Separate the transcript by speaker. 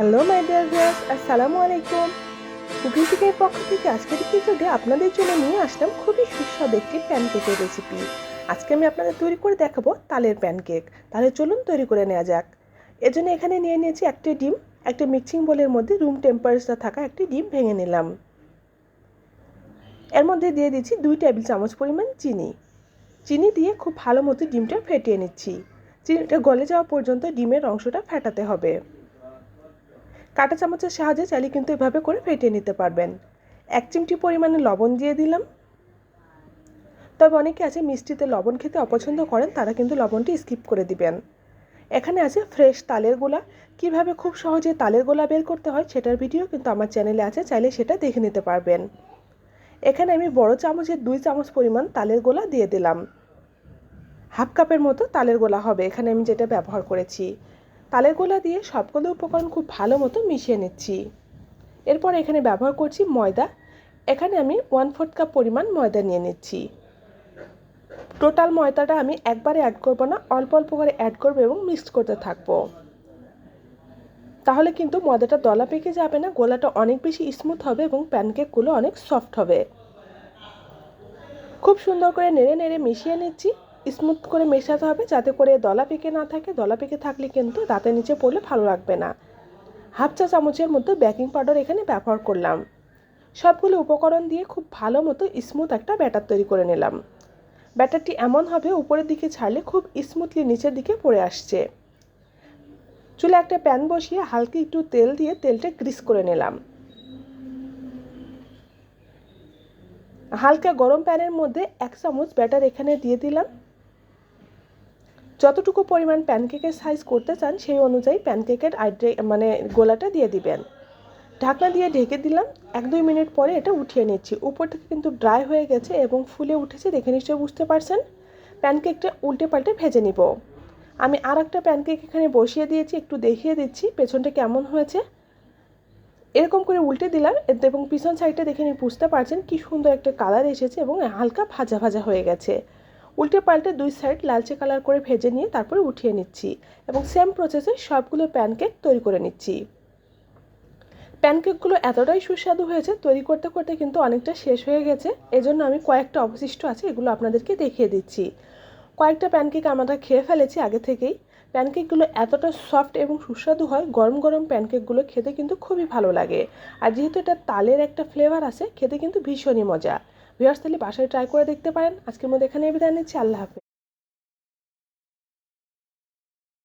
Speaker 1: Hello my dear viewers আসসালামু আলাইকুম cooking টিকের পক্ষ থেকে আজকের এপিসোডে আপনাদের জন্য নিয়ে আসলাম খুবই সুস্বাদু একটি প্যানকেকের রেসিপি আজকে আমি আপনাদের তৈরি করে দেখাবো তালের প্যানকেক তাহলে চলুন তৈরি করে নেওয়া যাক। এজন্য এখানে নিয়ে নিয়েছি একটি ডিম, একটা মিক্সিং বোলের মধ্যে রুম টেম্পারেচার থাকা একটি ডিম ভেঙে নিলাম। এর মধ্যে দিয়ে দিচ্ছি দুই টেবিল চামচ পরিমাণ চিনি। চিনি দিয়ে খুব ভালো মতো ডিমটা ফেটিয়ে নিচ্ছি। চিনিটা গলে যাওয়া পর্যন্ত ডিমের অংশটা ফেটাতে হবে। কাঁটা চামচের সাহায্যে চাইলে কিন্তু এভাবে করে ফেটিয়ে নিতে পারবেন। এক চিমটি পরিমাণে লবণ দিয়ে দিলাম। তবে অনেকে আছে মিষ্টিতে লবণ খেতে অপছন্দ করেন, তারা কিন্তু লবণটি স্কিপ করে দিবেন। এখানে আছে ফ্রেশ তালের গোলা। কীভাবে খুব সহজে তালের গোলা বের করতে হয় সেটার ভিডিও কিন্তু আমার চ্যানেলে আছে, চাইলে সেটা দেখে নিতে পারবেন। এখানে আমি বড় চামচের দুই চামচ পরিমাণ তালের গোলা দিয়ে দিলাম। হাফ কাপের মতো তালের গোলা হবে, এখানে আমি যেটা ব্যবহার করেছি। তালের গোলা দিয়ে সবগুলো উপকরণ খুব ভালো মতো মিশিয়ে নিচ্ছি। এরপর এখানে ব্যবহার করছি ময়দা। এখানে আমি ওয়ান ফোর্থ কাপ পরিমাণ ময়দা নিয়ে নিচ্ছি। টোটাল ময়দাটা আমি একবারে অ্যাড করব না, অল্প অল্প করে অ্যাড করব এবং মিক্সড করতে থাকব। তাহলে কিন্তু ময়দাটা দলা পেকে যাবে না, গোলাটা অনেক বেশি স্মুথ হবে এবং প্যানকেকগুলো অনেক সফট হবে। খুব সুন্দর করে নেড়ে নেড়ে মিশিয়ে নিচ্ছি। স্মুথ করে মেশাতে হবে যাতে করে দলা পেকে না থাকে। দলা পেকে থাকলে কিন্তু দাঁতের নিচে পড়লে ভালো লাগবে না। হাফ চা চামচের মতো বেকিং পাউডার এখানে ব্যবহার করলাম। সবগুলো উপকরণ দিয়ে খুব ভালো মতো স্মুথ একটা ব্যাটার তৈরি করে নিলাম। ব্যাটারটি এমন হবে, উপরের দিকে ছাড়লে খুব স্মুথলি নিচের দিকে পড়ে আসছে। চুলে একটা প্যান বসিয়ে হালকা একটু তেল দিয়ে তেলটা গ্রিস করে নিলাম। হালকা গরম প্যানের মধ্যে এক চামচ ব্যাটার এখানে দিয়ে দিলাম। যতটুকু পরিমাণ প্যানকেকের সাইজ করতে চান, সেই অনুযায়ী প্যানকেকের আইড্রে মানে গোলাটা দিয়ে দিবেন। ঢাকনা দিয়ে ঢেকে দিলাম। এক দুই মিনিট পরে এটা উঠিয়ে নিচ্ছি। উপর থেকে কিন্তু ড্রাই হয়ে গেছে এবং ফুলে উঠেছে দেখে নিশ্চয়ই বুঝতে পারছেন। প্যানকেকটা উল্টে পাল্টে ভেজে নিব। আমি আর একটা প্যানকেক এখানে বসিয়ে দিয়েছি, একটু দেখিয়ে দিচ্ছি পেছনটা কেমন হয়েছে। এরকম করে উল্টে দিলাম এবং পিছন সাইডটা দেখে নিয়ে বুঝতে পারছেন কি সুন্দর একটা কালার এসেছে এবং হালকা ভাজা ভাজা হয়ে গেছে। উল্টে পাল্টে দুই সাইড লালচে কালার করে ভেজে নিয়ে তারপরে উঠিয়ে নিচ্ছি এবং সেম প্রসেসে সবগুলো প্যানকেক তৈরি করে নিচ্ছি। প্যানকেকগুলো এতটাই সুস্বাদু হয়েছে, তৈরি করতে করতে কিন্তু অনেকটা শেষ হয়ে গেছে, এজন্য আমি কয়েকটা অবশিষ্ট আছে, এগুলো আপনাদেরকে দেখিয়ে দিচ্ছি। কয়েকটা প্যানকেক আমরা খেয়ে ফেলেছি আগে থেকেই। প্যানকেকগুলো এতটা সফট এবং সুস্বাদু হয়, গরম গরম প্যানকেকগুলো খেতে কিন্তু খুবই ভালো লাগে। আর যেহেতু এটা তালের একটা ফ্লেভার আছে, খেতে কিন্তু ভীষণই মজা। ভিউয়ার্স তাহলে বাসায় ট্রাই করে দেখতে পারেন। আজকের মধ্যে এখানে বিদায় নিচ্ছি। আল্লাহ হাফেজ।